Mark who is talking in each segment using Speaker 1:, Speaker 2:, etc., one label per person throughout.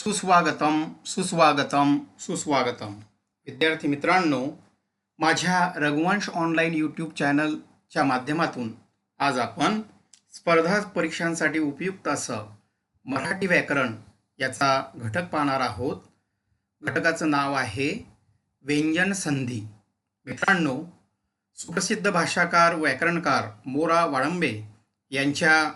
Speaker 1: सुस्वागतम सुस्वागतम सुस्वागतम. विद्यार्थी मित्रांनो माझ्या रघुवंश ऑनलाईन यूट्यूब चॅनलच्या माध्यमातून आज आपण स्पर्धा परीक्षांसाठी उपयुक्त असं मराठी व्याकरण याचा घटक पाहणार आहोत. घटकाचं नाव आहे व्यंजन संधी. मित्रांनो सुप्रसिद्ध भाषाकार व्याकरणकार मोरा वाळंबे यांच्या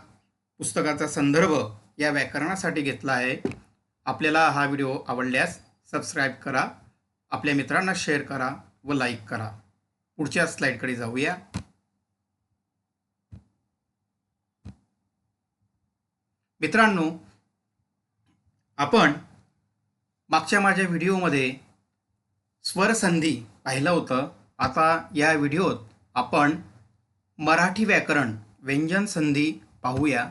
Speaker 1: पुस्तकाचा संदर्भ या व्याकरणासाठी घेतला आहे. आपल्याला हा व्हिडिओ आवडल्यास सबस्क्राईब करा. आपल्या मित्रांना शेअर करा व लाईक करा. पुढच्या स्लाईडकडे जाऊया. मित्रांनो आपण मागच्या माझ्या व्हिडिओमध्ये स्वरसंधी पाहिलं होतं. आता या व्हिडिओत आपण मराठी व्याकरण व्यंजन संधी पाहूया.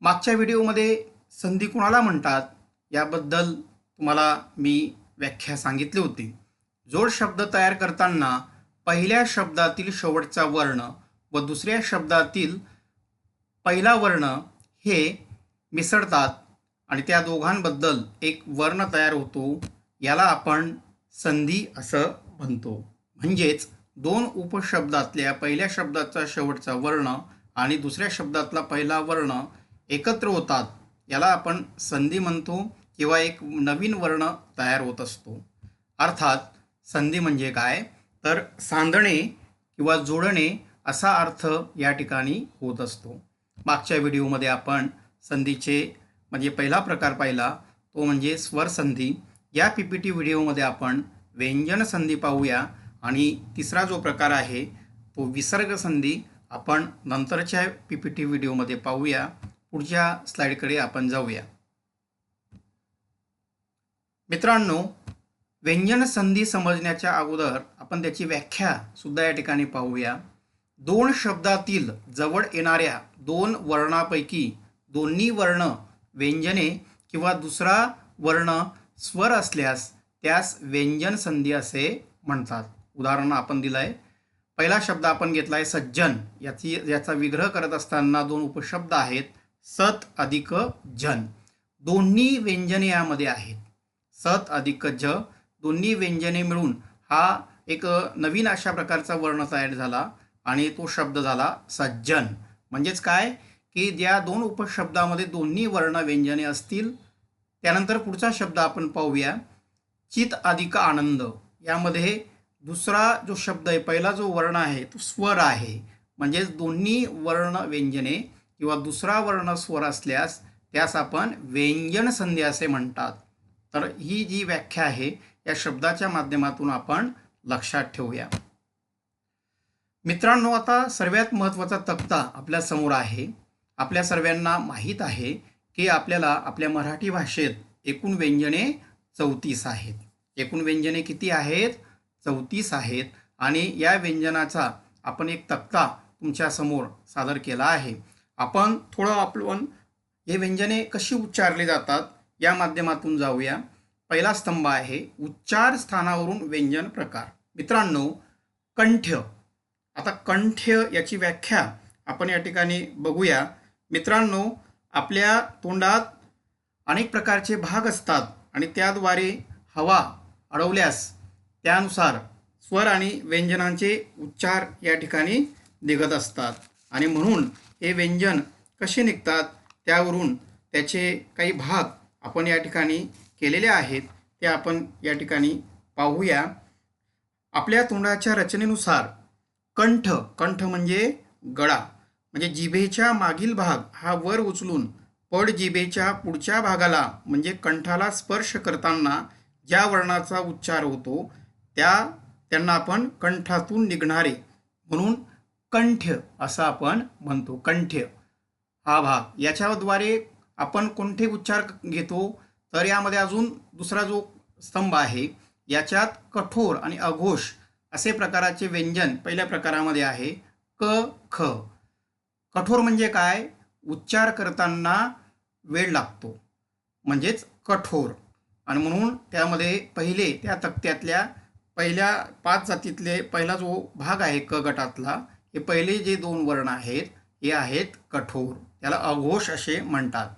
Speaker 1: मागच्या व्हिडिओमध्ये संधी कुणाला म्हणतात? याबद्दल तुम्हाला मी व्याख्या सांगितली होती. जोड शब्द तयार करताना पहिल्या शब्दातील शेवटचा वर्ण व दुसऱ्या शब्दातील पहिला वर्ण हे मिसळतात आणि त्या दोघांबद्दल एक वर्ण तयार होतो याला आपण संधी असं म्हणतो. म्हणजेच दोन उपशब्दातल्या पहिल्या शब्दाचा शेवटचा वर्ण आणि दुसऱ्या शब्दातला पहिला वर्ण एकत्र होतात याला आपण संधी म्हणतो. किंवा एक नवीन वर्ण तयार होत असतो. अर्थात संधी म्हणजे काय? तर सांधणे किंवा जोडणे असा अर्थ या ठिकाणी होत असतो. मागच्या व्हिडिओमध्ये आपण संधीचे म्हणजे पहिला प्रकार पाहिला तो म्हणजे स्वर संधी. या पी पी टी व्हिडिओमध्ये आपण व्यंजन संधी पाहूया आणि तिसरा जो प्रकार आहे तो विसर्ग संधी आपण नंतरच्या पी पी टी व्हिडिओमध्ये पाहूया. पुढच्या स्लाईडकडे आपण जाऊया. मित्रांनो व्यंजन संधी समजण्याच्या अगोदर आपण त्याची व्याख्या सुद्धा या ठिकाणी पाहूया. दोन शब्दातील जवळ येणाऱ्या दोन वर्णापैकी दोन्ही वर्ण व्यंजने किंवा दुसरा वर्ण स्वर असल्यास त्यास व्यंजन संधी असे म्हणतात. उदाहरण आपण दिलं आहे पहिला शब्द आपण घेतला आहे सज्जन. याची याचा विग्रह करत असताना दोन उपशब्द आहेत सत अधिक जन. दोन्ही व्यंजने यामध्ये आहेत. सत अधिक झ दोन्ही व्यंजने मिळून हा एक नवीन अशा प्रकारचा वर्ण तयार झाला आणि तो शब्द झाला सज्जन. म्हणजेच काय? की ज्या दोन उपशब्दामध्ये दोन्ही वर्ण व्यंजने असतील त्यानंतर पुढचा शब्द आपण पाहूया. चित अधिक आनंद. यामध्ये दुसरा जो शब्द आहे पहिला जो वर्ण आहे तो स्वर आहे. म्हणजेच दोन्ही वर्ण व्यंजने किंवा दुसरा वर्ण स्वर असल्यास त्यास आपण व्यंजन संधी असे म्हणतात. तर ही जी व्याख्या आहे या शब्दाच्या माध्यमातून आपण लक्षात ठेवूया. मित्रांनो आता सर्वात महत्त्वाचा तक्ता आपल्यासमोर आहे. आपल्या सर्वांना माहीत आहे की आपल्याला आपल्या मराठी भाषेत एकूण व्यंजने चौतीस आहेत. एकूण व्यंजने किती आहेत? चौतीस आहेत. आणि या व्यंजनाचा आपण एक तक्ता तुमच्यासमोर सादर केला आहे. आपण थोडं आपण हे व्यंजने कशी उच्चारली जातात? या माध्यमातून जाऊया. पहिला स्तंभ आहे उच्चार स्थानावरून व्यंजन प्रकार. मित्रांनो कंठ. आता कंठ याची व्याख्या आपण या ठिकाणी बघूया. मित्रांनो आपल्या तोंडात अनेक प्रकारचे भाग असतात आणि त्याद्वारे हवा अडवल्यास त्यानुसार स्वर आणि व्यंजनांचे उच्चार या ठिकाणी निघत असतात. आणि म्हणून हे व्यंजन कसे निघतात त्यावरून त्याचे काही भाग आपण या ठिकाणी केलेल्या आहेत ते आपण या ठिकाणी पाहूया. आपल्या तोंडाच्या रचनेनुसार कंठ कंठ म्हणजे गळा म्हणजे जिभेच्या मागील भाग हा वर उचलून पड जिभेच्या पुढच्या भागाला म्हणजे कंठाला स्पर्श करताना ज्या वर्णाचा उच्चार होतो त्या त्यांना आपण कंठातून निघणारे म्हणून कंठ असं आपण म्हणतो. कंठ हा भाग. याच्याद्वारे आपण कोणते उच्चार घेतो तर यामध्ये अजून दुसरा जो स्तंभ आहे याच्यात कठोर आणि अघोष असे प्रकाराचे व्यंजन पहिल्या प्रकारामध्ये आहे क ख. कठोर म्हणजे काय? उच्चार करताना वेळ लागतो. म्हणजेच कठोर. आणि म्हणून त्यामध्ये पहिले त्या तक्त्यातल्या पहिल्या पाच जातीतले पहिला जो भाग आहे क गटातला हे पहिले जे दोन वर्ण आहेत हे आहेत कठोर. त्याला अघोष असे म्हणतात.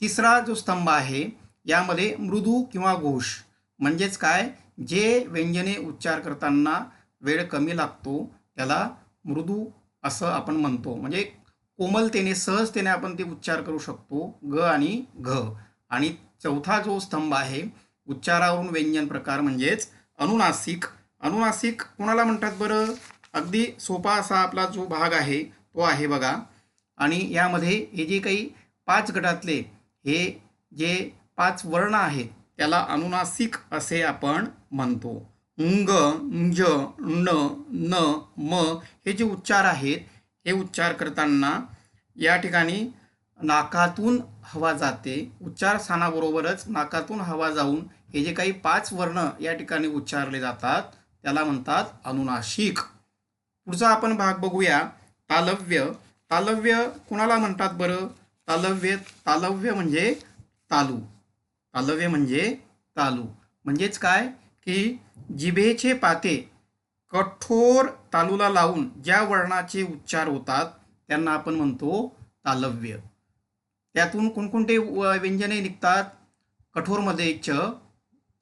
Speaker 1: तिसरा जो स्तंभ आहे यामध्ये मृदू किंवा घोष म्हणजेच काय? जे व्यंजने उच्चार करताना वेळ कमी लागतो त्याला मृदू असं आपण म्हणतो. म्हणजे कोमलतेने सहजतेने आपण ते उच्चार करू शकतो ग आणि घ. आणि चौथा जो स्तंभ आहे उच्चारावरून व्यंजन प्रकार म्हणजेच अनुनासिक. अनुनासिक कोणाला म्हणतात बरं? अगदी सोपा असा आपला जो भाग आहे तो आहे बघा. आणि यामध्ये हे जे काही पाच गटातले हे जे पाच वर्ण आहेत त्याला अनुनासिक असे आपण म्हणतो. ंगंज न न म हे जे उच्चार आहेत हे उच्चार करताना या ठिकाणी नाकातून हवा जाते. उच्चार स्थानाबरोबरच नाकातून हवा जाऊन हे जे काही पाच वर्ण या ठिकाणी उच्चारले जातात त्याला म्हणतात अनुनाशिक. पुढचा आपण भाग बघूया. तालव्य. तालव्य कुणाला म्हणतात बरं? तालव्य तालव्य म्हणजे तालू. तालव्य म्हणजे तालू. म्हणजेच काय? की जिभेचे पाते कठोर तालूला लावून ज्या वर्णाचे उच्चार होतात त्यांना आपण म्हणतो तालव्य. त्यातून कोणकोणते व- व्यंजने निघतात? कठोरमध्ये च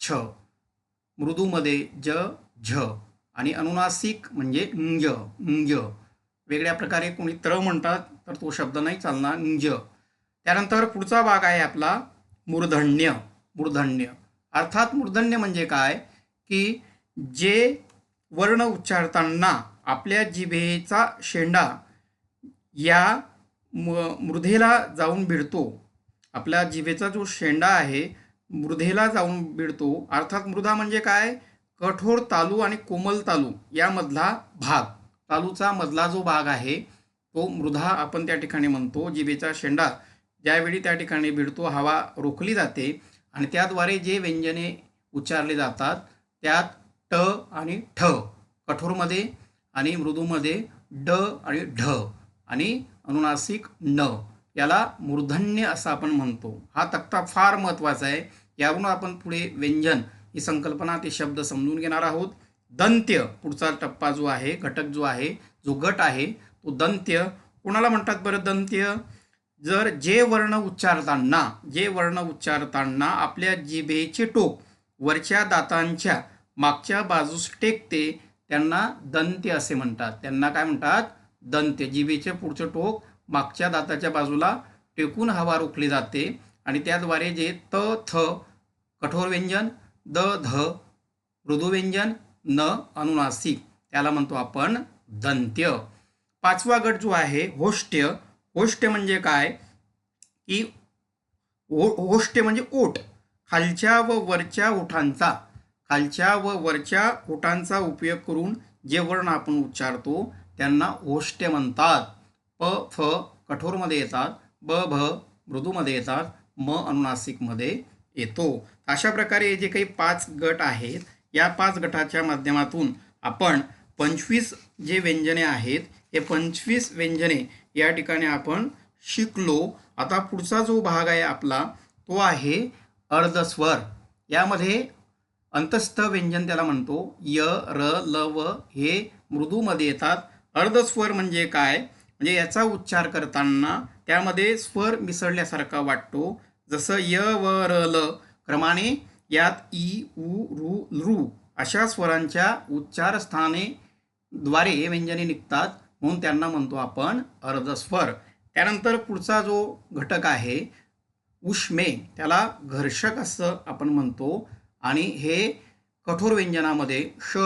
Speaker 1: छ. मृदूमध्ये ज झ. आणि अनुनासिक म्हणजे अंज अंज वेगळ्या प्रकारे कोणी त्र म्हणतात तर तो शब्द नाही चालणार अंज त्यानंतर पुढचा भाग आहे आपला मूर्धन्य. मूर्धन्य. अर्थात मूर्धन्य म्हणजे काय? की जे वर्ण उच्चारताना आपल्या जिभेचा शेंडा या म मृधेला जाऊन भिडतो. आपल्या जिभेचा जो शेंडा आहे मृधेला जाऊन भिडतो. अर्थात मृदा म्हणजे काय? कठोर तालू आणि कोमल तालू यामधला भाग. तालूचा मधला जो भाग आहे तो मृधा आपण त्या ठिकाणी म्हणतो जिभेचा शेंडा. ज्यावेळी त्या ठिकाणी भिडतो हवा रोखली जाते आणि त्याद्वारे जे व्यंजने उच्चारले जातात त्यात ट आणि ठ कठोरमध्ये आणि मृदूमध्ये ड आणि ढ आणि अनुनासिक न याला मूर्धन्य असं आपण म्हणतो. हा तक्ता फार महत्त्वाचा आहे. यावरून आपण पुढे व्यंजन ही संकल्पना ते शब्द समजून घेणार आहोत. दंत्य पुढचा टप्पा जो आहे घटक जो आहे जो गट आहे तो दंत्य. कोणाला म्हणतात बरं दंत्य? जर जे वर्ण उच्चारताना जे वर्ण उच्चारताना आपल्या जिभेचे टोक वरच्या दातांच्या मागच्या बाजूस टेकते त्यांना दंत्य असे म्हणतात. त्यांना काय म्हणतात? दंत्य. जिभेचे पुढचं टोक मागच्या दाताच्या बाजूला टेकून हवा रोखली जाते आणि त्याद्वारे जे त थ कठोर व्यंजन द ध मृदुव्यंजन न अनुनासिक त्याला म्हणतो आपण दंत्य. पाचवा गट जो आहे होष्ट्य. ओष्ट म्हणजे काय? की हो ओष्ट म्हणजे ओठ खालच्या व वरच्या ओठांचा खालच्या व वरच्या ओठांचा उपयोग करून जे वर्ण आपण उच्चारतो त्यांना ओष्ट्य म्हणतात. प फ कठोरमध्ये येतात. ब भ मृदूमध्ये येतात. म अनुनासिकमध्ये येतो. अशा प्रकारे जे काही पाच गट आहेत या पाच गटाच्या माध्यमातून आपण पंचवीस जे व्यंजने आहेत हे पंचवीस व्यंजने या ठिकाणी आपण शिकलो. आता पुढचा जो भाग आहे आपला तो आहे अर्धस्वर. यामध्ये अंतस्थ व्यंजन त्याला म्हणतो. य र ल व हे मृदूमध्ये येतात. अर्धस्वर म्हणजे काय? म्हणजे याचा उच्चार करताना त्यामध्ये स्वर मिसळल्यासारखा वाटतो. जसं य व र ल क्रमाने यात ई उ रु लृ अशा स्वरांच्या उच्चारस्थाने द्वारे व्यंजने निघतात. म्हणून त्यांना म्हणतो आपण अर्धस्वर. त्यानंतर पुढचा जो घटक आहे उष्मे त्याला घर्षक असं आपण म्हणतो. आणि हे कठोर व्यंजनामध्ये श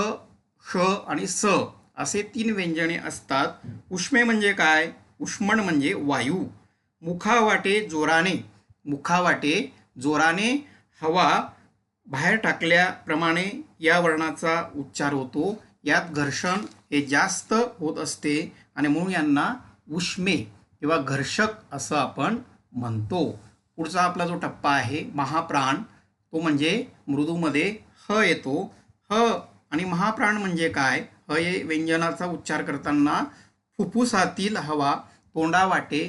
Speaker 1: श आणि स असे तीन व्यंजने असतात. उष्मे म्हणजे काय? उष्मण म्हणजे वायू. मुखावाटे जोराने. मुखावाटे जोराने हवा बाहेर टाकल्याप्रमाणे या वर्णाचा उच्चार होतो. यात घर्षण हे जास्त होत असते आणि म्हणून यांना उष्मे किंवा घर्षक असं आपण म्हणतो. पुढचा आपला जो टप्पा आहे महाप्राण तो म्हणजे मृदूमध्ये ह येतो. ह आणि महाप्राण म्हणजे काय? ह हे व्यंजनाचा उच्चार करताना फुफ्फुसातील हवा तोंडावाटे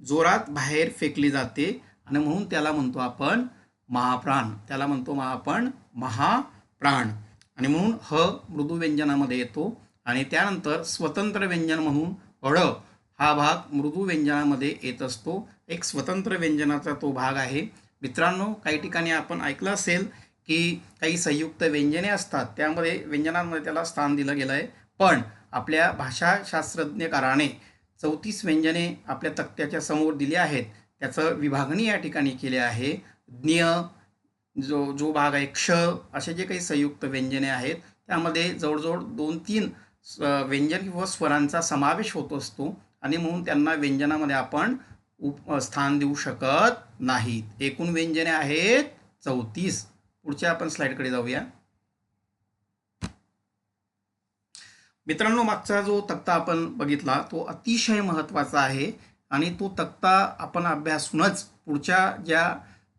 Speaker 1: जोरात बाहेर फेकली जाते आणि म्हणून त्याला म्हणतो आपण महाप्राण. त्याला म्हणतो मग आपण महाप्राण. आणि म्हणून ह मृदू व्यंजनामध्ये येतो. आणि त्यानंतर स्वतंत्र व्यंजन म्हणून अड हा भाग मृदू व्यंजनामध्ये येत असतो. एक स्वतंत्र व्यंजनाचा तो भाग आहे. मित्रांनो काही ठिकाणी आपण ऐकलं असेल की काही संयुक्त व्यंजने असतात. त्यामध्ये व्यंजनांमध्ये त्याला स्थान दिलं गेलं आहे. पण आपल्या भाषाशास्त्रज्ञकाराने चौतीस व्यंजने आपल्या तक्त्याच्या समोर दिली आहेत. त्याचं विभागणी या ठिकाणी केले आहे. ज्ञ जो जो भाग आहे क्ष असे जे काही संयुक्त व्यंजने आहेत त्यामध्ये जवळजवळ दोन तीन व्यंजन किंवा स्वरांचा समावेश होत असतो आणि म्हणून त्यांना व्यंजनामध्ये आपण उप स्थान देऊ शकत नाहीत. एकूण व्यंजने आहेत चौतीस. पुढच्या आपण स्लाईडकडे जाऊया. मित्रांनो मागचा जो तक्ता आपण बघितला तो अतिशय महत्त्वाचा आहे आणि तो तक्ता आपण अभ्यासूनच पुढच्या ज्या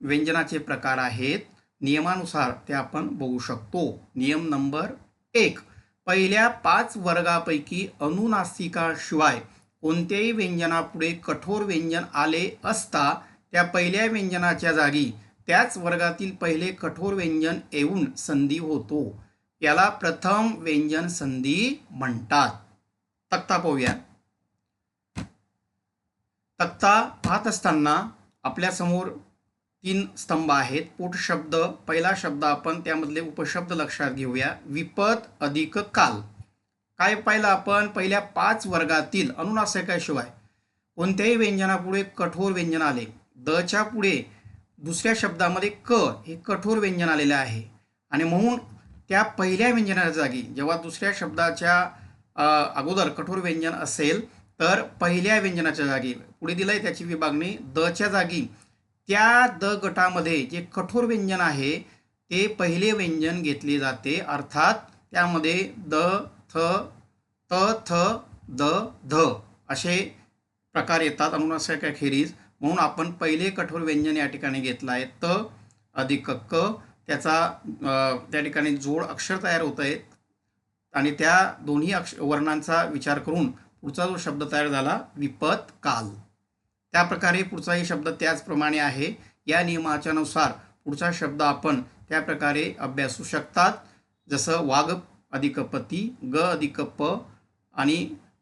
Speaker 1: व्यंजनाचे प्रकार आहेत नियमानुसार ते आपण बघू शकतो. नियम नंबर एक. पहिल्या पाच वर्गापैकी अनुनासिकाशिवाय कोणत्याही व्यंजनापुढे कठोर व्यंजन आले असता त्या पहिल्या व्यंजनाच्या जागी त्याच वर्गातील पहिले कठोर व्यंजन येऊन संधी होतो. याला प्रथम व्यंजन संधी म्हणतात. तक्ता पाहूया. तक्ता पाहत असताना आपल्यासमोर तीन स्तंभ आहेत. पोट शब्द पहिला शब्द आपण त्यामधले उपशब्द लक्षात घेऊया. विपत अधिक काल. काय पाहिलं आपण? पहिल्या पाच वर्गातील अनुनासिकाशिवाय कोणत्याही व्यंजनापुढे कठोर व्यंजन आले. दच्या पुढे दुसऱ्या शब्दामध्ये क हे कठोर व्यंजन आलेलं आहे. आणि म्हणून त्या पहिल्या व्यंजनाच्या जागी जेव्हा दुसऱ्या शब्दाच्या अगोदर कठोर व्यंजन असेल तर पहिल्या व्यंजनाच्या जागी पुढे दिलंय त्याची विभागणी दच्या जागी. त्या द गटामध्ये जे कठोर व्यंजन आहे ते पहिले व्यंजन घेतले जाते. अर्थात त्यामध्ये द थ त थ द ध असे प्रकार येतात अनुनासिकाखेरीज म्हणून आपण पहिले कठोर व्यंजन या ठिकाणी घेतलं आहे. त अधिक क त्याचा त्या ठिकाणी जोड अक्षर तयार होत आहेत. आणि त्या दोन्ही अक्ष वर्णांचा विचार करून पुढचा जो शब्द तयार झाला विपत काल. त्याप्रकारे पुढचाही शब्द त्याचप्रमाणे आहे. या नियमाच्या नुसार पुढचा शब्द आपण त्या प्रकारे अभ्यासू शकतात. जसं वाघ अधिक पती ग अधिक प आणि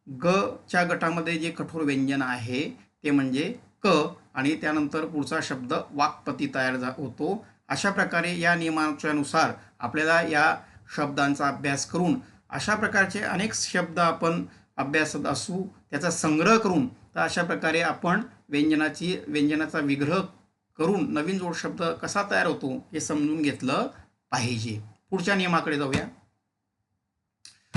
Speaker 1: ग च्या गटामध्ये जे कठोर व्यंजन आहे ते म्हणजे क आणि त्यानंतर पुढचा शब्द वाक्पती तयार जा होतो. अशा प्रकारे या नियमाच्यानुसार आपल्याला या शब्दांचा अभ्यास करून अशा प्रकारचे अनेक शब्द आपण अभ्यासत असू त्याचा संग्रह करून तर अशा प्रकारे आपण व्यंजनाची व्यंजनाचा विग्रह करून नवीन जोड शब्द कसा तयार होतो हे समजून घेतलं पाहिजे. पुढच्या नियमाकडे जाऊया.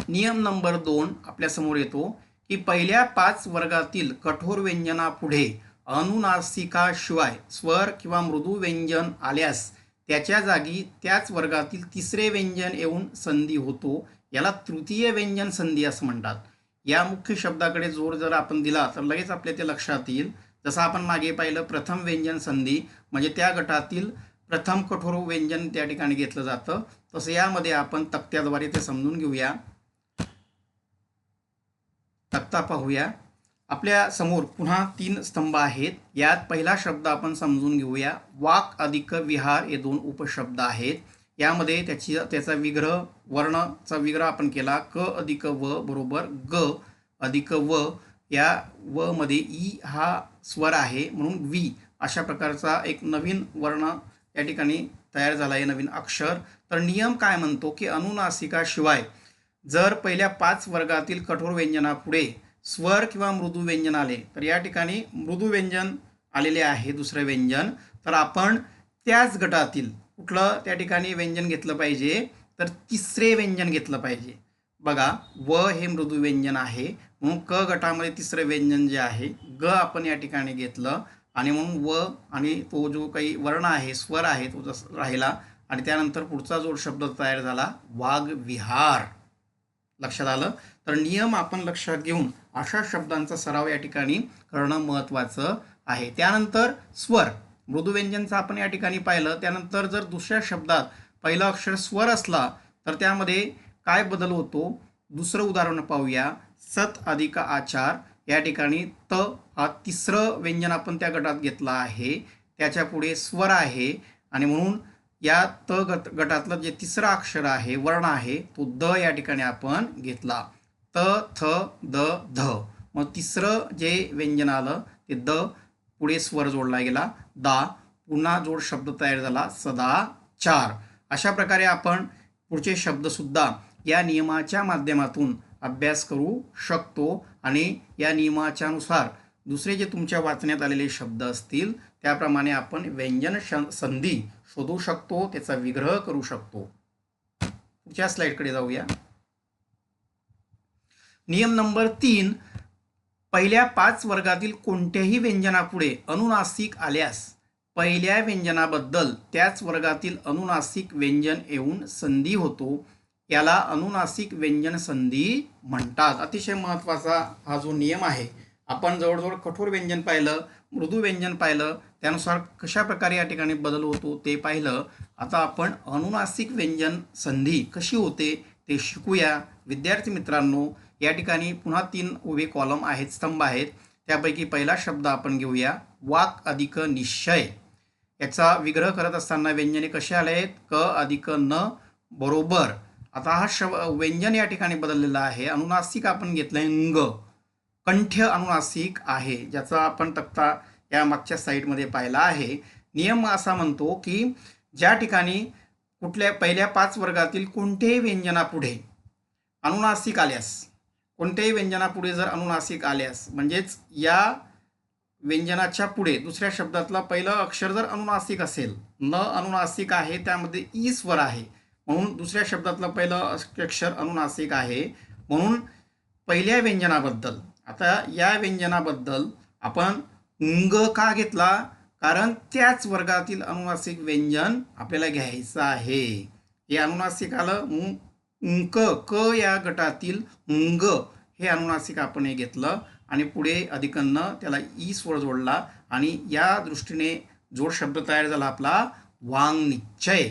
Speaker 1: नियम नंबर दोन आपल्यासमोर येतो की पहिल्या पाच वर्गातील कठोर व्यंजनापुढे अनुनासिकाशिवाय स्वर किंवा मृदू व्यंजन आल्यास त्याच्या जागी त्याच वर्गातील तिसरे व्यंजन येऊन संधी होतो. याला तृतीय व्यंजन संधी असं म्हणतात. या मुख्य शब्दाकडे जोर जर आपण दिला तर लगेच आपल्या ते लक्षात येईल. जसं आपण मागे पाहिलं प्रथम व्यंजन संधी म्हणजे त्या गटातील प्रथम कठोर व्यंजन त्या ठिकाणी घेतलं जातं. तसं यामध्ये आपण तक्त्याद्वारे ते समजून घेऊया. तक्ता पाहूया. आपल्यासमोर पुन्हा तीन स्तंभ आहेत. यात पहिला शब्द आपण समजून घेऊया. वाक अधिक विहार हे दोन उपशब्द आहेत. यामध्ये त्याची त्याचा विग्रह वर्णचा विग्रह आपण केला. क अधिक व बरोबर. ग अधिक व या व मध्ये ई हा स्वर आहे म्हणून वी अशा प्रकारचा एक नवीन वर्ण या ठिकाणी तयार झाला आहे नवीन अक्षर. तर नियम काय म्हणतो की अनुनासिकाशिवाय जर पहिल्या पाच वर्गातील कठोर व्यंजनापुढे स्वर किंवा मृदू व्यंजन आले तर या ठिकाणी मृदू व्यंजन आलेले आहे दुसरं व्यंजन. तर आपण त्याच गटातील कुठलं त्या ठिकाणी व्यंजन घेतलं पाहिजे तर तिसरे व्यंजन घेतलं पाहिजे. बघा व हे मृदू व्यंजन आहे म्हणून क गटामध्ये तिसरं व्यंजन जे आहे ग आपण या ठिकाणी घेतलं. आणि म्हणून व आणि तो जो काही वर्ण आहे स्वर आहे तो जस राहिला. आणि त्यानंतर पुढचा जो शब्द तयार झाला वाघ विहार. लक्षात आलं? तर नियम आपण लक्षात घेऊन अशा शब्दांचा सराव या ठिकाणी करणं महत्त्वाचं आहे. त्यानंतर स्वर. मृदुव्यंजनचं आपण या ठिकाणी पाहिलं. त्यानंतर जर दुसऱ्या शब्दात पहिला अक्षर स्वर असला तर त्यामध्ये काय बदल होतो? दुसरं उदाहरण पाहूया. सत अधिक आचार या ठिकाणी त हा तिसरं व्यंजन आपण त्या गटात घेतलं आहे. त्याच्या पुढे स्वर आहे आणि म्हणून या त गट गटातलं जे तिसरं अक्षर आहे वर्ण आहे तो द या ठिकाणी आपण घेतला. त थ द ध. मग तिसरं जे व्यंजन आलं ते द पुढे स्वर जोडला गेला. दा पुन्हा जोड शब्द तयार झाला. सदा चार अशा प्रकारे आपण पुढचे शब्दसुद्धा या नियमाच्या माध्यमातून अभ्यास करू शकतो आणि या नियमाच्यानुसार दुसरे जे तुमच्या वाचण्यात आलेले शब्द असतील त्याप्रमाणे आपण व्यंजन श- संधी शोधू शकतो त्याचा विग्रह करू शकतो. पुढच्या स्लाइडकडे जाऊया. नियम नंबर तीन पहिल्या पाच वर्गातील कोणत्याही व्यंजनापुढे अनुनासिक आल्यास पहिल्या व्यंजनाबद्दल त्याच वर्गातील अनुनासिक व्यंजन येऊन संधी होतो. याला अनुनासिक व्यंजन संधी म्हणतात. अतिशय महत्त्वाचा हा जो नियम आहे आपण जवळजवळ कठोर व्यंजन पाहिलं मृदू व्यंजन पाहिलं त्यानुसार कशा प्रकारे या ठिकाणी बदल होतो ते पाहिलं. आता आपण अनुनासिक व्यंजन संधी कशी होते ते शिकूया. विद्यार्थी मित्रांनो या ठिकाणी पुन्हा तीन उभे कॉलम आहेत स्तंभ आहेत. त्यापैकी पहिला शब्द आपण घेऊया वाक अधिक निश्चय. याचा विग्रह करत असताना व्यंजने कसे आले आहेत क अधिक न बरोबर. आता हा शब व्यंजन या ठिकाणी बदललेला आहे. अनुनासिक आपण घेतलंय अंग. कंठ्य अनुनासिक आहे ज्याचा आपण तक्ता या मागच्या साईडमध्ये पाहिला आहे. नियम असा म्हणतो की ज्या ठिकाणी कुठल्या पहिल्या पाच वर्गातील कोणत्याही व्यंजनापुढे अनुनासिक आल्यास कोणत्याही व्यंजनापुढे जर अनुनासिक आल्यास म्हणजेच या व्यंजनाच्या पुढे दुसऱ्या शब्दातला पहिलं अक्षर जर अनुनासिक असेल न अनुनासिक आहे त्यामध्ये ई स्वर आहे म्हणून दुसऱ्या शब्दातलं पहिलं अक्षर अनुनासिक आहे. म्हणून पहिल्या व्यंजनाबद्दल आता या व्यंजनाबद्दल आपण उंग का घेतला? कारण त्याच वर्गातील अनुनासिक व्यंजन आपल्याला घ्यायचं आहे. हे अनुनासिक आलं उंक क या गटातील उंग हे अनुनासिक आपण हे घेतलं आणि पुढे अधिकन्न त्याला ई स्वर जोडला आणि या दृष्टीने जोड शब्द तयार झाला आपला वांग निश्चय.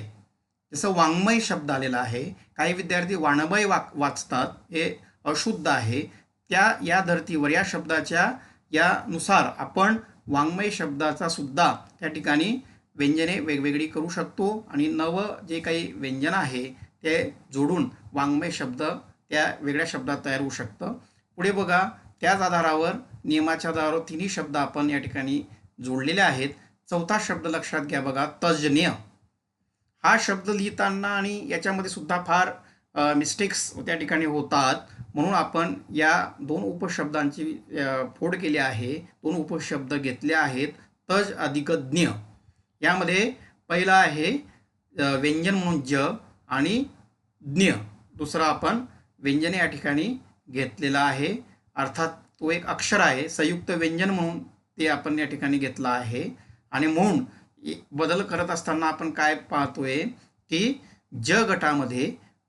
Speaker 1: जसं वाङ्मय शब्द आलेला आहे काही विद्यार्थी वाणमय वाक वाचतात हे अशुद्ध आहे. त्या या धर्तीवर या शब्दाच्या यानुसार आपण वाङ्मय शब्दाचा सुद्धा त्या ठिकाणी व्यंजने वेगवेगळी करू शकतो आणि नवं जे काही व्यंजन आहे ते जोडून वाङ्मय शब्द त्या वेगळ्या शब्दात तयार होऊ शकतं. पुढे बघा त्याच आधारावर नियमाच्या आधारावर तिन्ही शब्द आपण या ठिकाणी जोडलेले आहेत. चौथा शब्द लक्षात घ्या बघा तज्ज्ञ. हा शब्द लिहिताना आणि याच्यामध्ये सुद्धा फार मिस्टेक्स त्या ठिकाणी होतात. म्हणून आपण या दोन उपशब्दांची फोड केली आहे दोन उपशब्द घेतले आहेत. तज अधिक ज्ञ यामध्ये पहिला आहे व्यंजन म्हणून ज आणि ज्ञ. दुसरा आपण व्यंजन या ठिकाणी घेतलेला आहे. अर्थात तो एक अक्षर आहे संयुक्त व्यंजन म्हणून ते आपण या ठिकाणी घेतलं आहे. आणि म्हणून बदल करत असताना आपण काय पाहतोय की ज गटामध्ये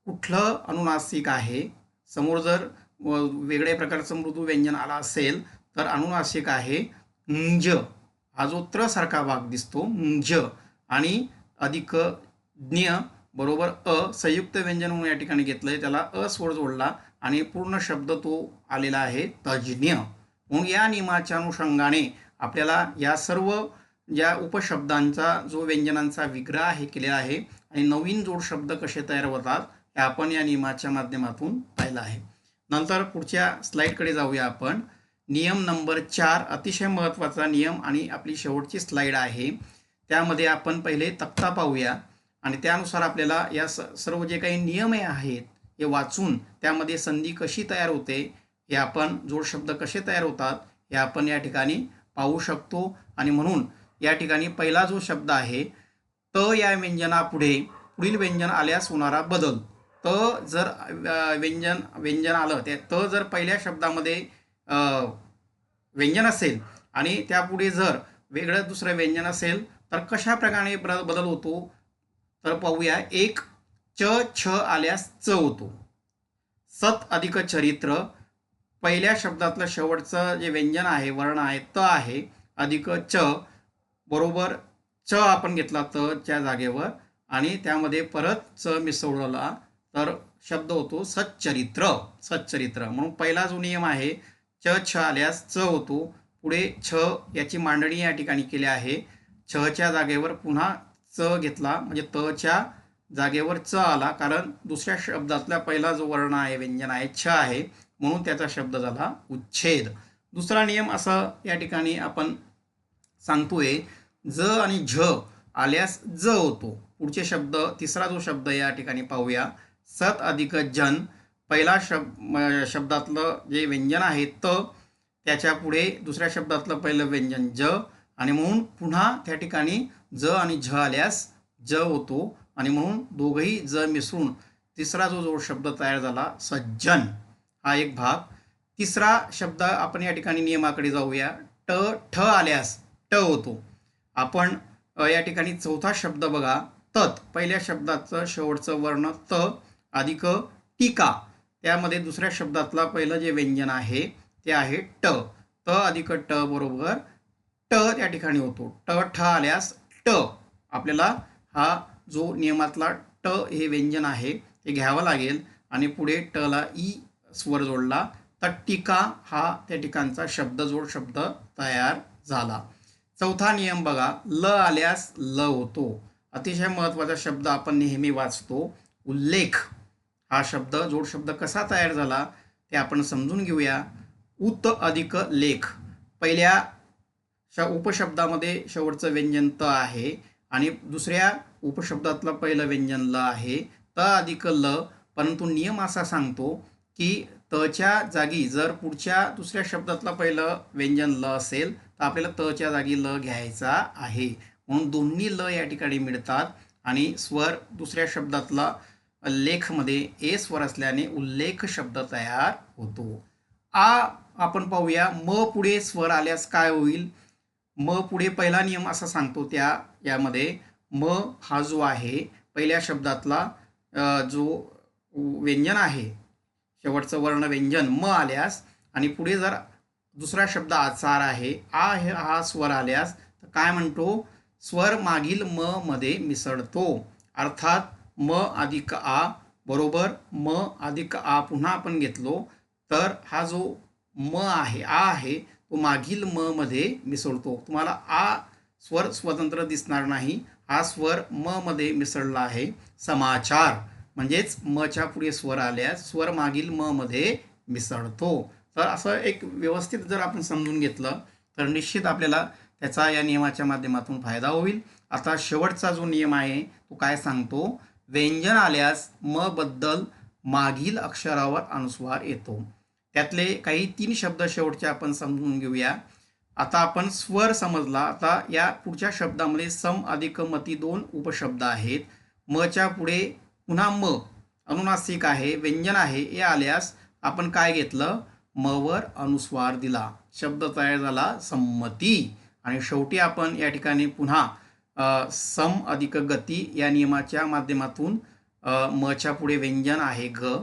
Speaker 1: कुठलं अनुनासिक आहे? समोर जर वेगळ्या प्रकारचं मृदू व्यंजन आला असेल तर अनुनासिक आहे ज हा जो त्रसारखा भाग दिसतो ज आणि अधिक ज्ञ बरोबर अ संयुक्त व्यंजन म्हणून या ठिकाणी घेतलंय त्याला अ स्वर जोडला आणि पूर्ण शब्द तो आलेला आहे तज्ज्ञ. म्हणून या नियमाच्या अनुषंगाने आपल्याला या सर्व ज्या उपशब्दांचा जो व्यंजनांचा विग्रह आहे केलेला आहे आणि नवीन जोड शब्द कसे तयार होतात हे आपण या नियमाच्या माध्यमातून पाहिलं आहे. नंतर पुढच्या स्लाईडकडे जाऊया आपण. नियम नंबर चार अतिशय महत्त्वाचा नियम आणि आपली शेवटची स्लाईड आहे. त्यामध्ये आपण पहिले तक्ता पाहूया आणि त्यानुसार आपल्याला या स सर्व जे काही नियम आहेत हे वाचून त्यामध्ये संधी कशी तयार होते हे आपण जोड शब्द कसे तयार होतात हे आपण या ठिकाणी पाहू शकतो. आणि म्हणून या ठिकाणी पहिला जो शब्द आहे त या व्यंजनापुढे पुढील व्यंजन आल्यास होणारा बदल. त जर व्यंजन व्यंजन आलं ते त जर पहिल्या शब्दामध्ये व्यंजन असेल आणि त्यापुढे जर वेगळं दुसरं व्यंजन असेल तर कशा प्रकारे बदल होतो? तर पाहूया. एक च छ आल्यास च होतो. सत अधिक चरित्र. पहिल्या शब्दातलं शेवटचं जे व्यंजन आहे वर्ण आहे त आहे अधिक च. बरोबर च आपण घेतला त च्या जागेवर आणि त्यामध्ये परत च मिसळला तर शब्द होतो सच्चरित्र सच्चरित्र. म्हणून पहिला जो नियम आहे च छ आल्यास च होतो. पुढे छ याची मांडणी या ठिकाणी केली आहे. छच्या जागेवर पुन्हा च घेतला म्हणजे तच्या जागेवर च आला. कारण दुसऱ्या शब्दातला पहिला जो वर्ण आहे व्यंजन आहे छ आहे म्हणून त्याचा शब्द झाला उच्छेद. दुसरा नियम असा या ठिकाणी आपण सांगतोय ज आणि झ आल्यास ज होतो. पुढचे शब्द तिसरा जो शब्द या ठिकाणी पाहूया. सत अधिक जन. पहिला शब शब्दातलं जे व्यंजन आहे त त्याच्या पुढे दुसऱ्या शब्दातलं पहिलं व्यंजन ज. आणि म्हणून पुन्हा त्या ठिकाणी ज आणि झ आल्यास ज होतो. आणि म्हणून दोघंही ज मिसळून तिसरा जो जो शब्द तयार झाला सज्जन. हा एक भाग. तिसरा शब्द आपण या ठिकाणी नियमाकडे जाऊया. ट ठ आल्यास ट होतो. आपण या ठिकाणी चौथा शब्द बघा. तत पहिल्या शब्दाचं शेवटचं वर्ण त अधिक टीका. त्यामध्ये दुसऱ्या शब्दातला पहिलं जे व्यंजन आहे ते आहे ट. त अधिक ट बरोबर ट त्या ठिकाणी होतो. ट ठ आल्यास ट. आपल्याला हा जो नियमातला ट हे व्यंजन आहे ते घ्यावं लागेल. आणि पुढे टला ई स्वर जोडला. तर टीका हा त्या ठिकाणचा शब्दजोड शब्द तयार झाला. चौथा नियम बघा ल आल्यास ल होतो. अतिशय महत्त्वाचा शब्द आपण नेहमी वाचतो उल्लेख. हा शब्द जोड शब्द कसा तयार झाला ते आपण समजून घेऊया. उत अधिक लेख. पहिल्या श उपशब्दामध्ये शेवटचं व्यंजन त आहे आणि दुसऱ्या उपशब्दातलं पहिलं व्यंजन ल आहे. त अधिक ल परंतु नियम असा सांगतो की तच्या जागी जर पुढच्या दुसऱ्या शब्दातलं पहिलं व्यंजन ल असेल तर आपल्याला तच्या जागी ल घ्यायचा आहे. म्हणून दोन्ही ल या ठिकाणी मिळतात आणि स्वर दुसऱ्या शब्दातला लेखमध्ये ए स्वर असल्याने उल्लेख शब्द तयार होतो. आ आपण पाहूया म पुढे स्वर आल्यास काय होईल? म पुढे पहिला नियम असा सांगतो त्या यामध्ये म हा जो आहे पहिल्या शब्दातला जो व्यंजन आहे शेवटचं वर्ण व्यंजन म आल्यास आणि पुढे जर दुसरा शब्द आचार आहे. आ हे हा स्वर आल्यास तर काय म्हणतो? स्वर मागील म मध्ये मिसळतो. अर्थात म अधिक आ बरोबर? म अधिक आ पुन्हा आपण घेतलो तर हा जो म आहे आ आहे तो मागील म मध्ये मिसळतो. तुम्हाला आ स्वर स्वतंत्र दिसणार नाही. हा स्वर म मध्ये मिसळला आहे. समाचार. म्हणजेच मच्या पुढे स्वर आल्यास स्वर मागील म मध्ये मिसळतो. तर असं एक व्यवस्थित जर आपण समजून घेतलं तर निश्चित आपल्याला त्याचा या नियमाच्या माध्यमातून फायदा होईल. आता शेवटचा जो नियम आहे तो काय सांगतो? व्यंजन आल्यास म बद्दल मागील अक्षरावर अनुस्वार येतो. त्यातले काही तीन शब्द शेवटचे आपण समजून घेऊया. आता आपण स्वर समजला. आता या पुढच्या शब्दामध्ये सम अधिक मती दोन उपशब्द आहेत. मच्या पुढे पुन्हा म अनुनासिक आहे व्यंजन आहे हे आल्यास आपण काय घेतलं? मवर अनुस्वार दिला. शब्द तयार झाला संमती. आणि शेवटी आपण या ठिकाणी पुन्हा सम अधिक गती या नियमाच्या माध्यमातून मच्या पुढे व्यंजन आहे ग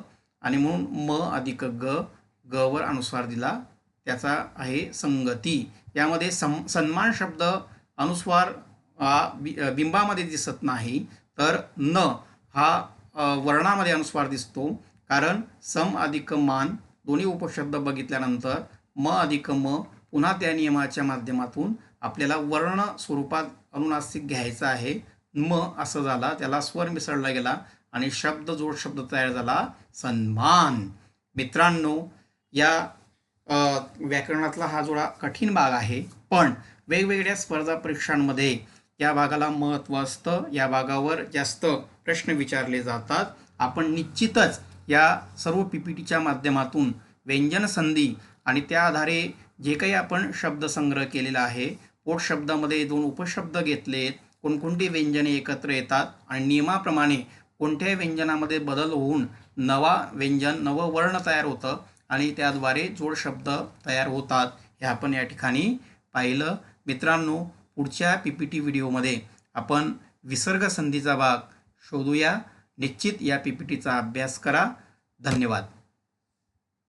Speaker 1: आणि म्हणून म अधिक ग ग वर अनुस्वार दिला. त्याचा आहे संगती. यामध्ये सम सन्मान शब्द अनुस्वार बि बिंबामध्ये दिसत नाही. तर न हा वर्णामध्ये अनुस्वार दिसतो. कारण सम अधिक मान दोन्ही उपशब्द बघितल्यानंतर म अधिक म पुन्हा त्या नियमाच्या माध्यमातून आपल्याला वर्ण स्वरूपात अनुनासिक घ्यायचा आहे. म असं झाला त्याला स्वर मिसळला गेला आणि शब्द जोड शब्द तयार झाला सन्मान. मित्रांनो या व्याकरणातला हा जोडा कठीण भाग आहे पण वेगवेगळ्या स्पर्धा परीक्षांमध्ये या भागाला महत्त्व असतं. या भागावर जास्त प्रश्न विचारले जातात. आपण निश्चितच या सर्व पी पी टीच्या माध्यमातून व्यंजन संधी आणि त्या आधारे जे काही आपण शब्दसंग्रह केलेला आहे पोट शब्दामध्ये दोन उपशब्द घेतलेत कोणकोणती व्यंजने एकत्र येतात आणि नियमाप्रमाणे कोणत्याही व्यंजनामध्ये बदल होऊन नवा व्यंजन नवं वर्ण तयार होतं आणि त्याद्वारे जोड शब्द तयार होतात हे आपण या ठिकाणी पाहिलं. मित्रांनो पुढच्या पी पी टी व्हिडिओमध्ये आपण विसर्ग संधीचा भाग शोधूया. निश्चित या पी पी टीचा अभ्यास करा. धन्यवाद.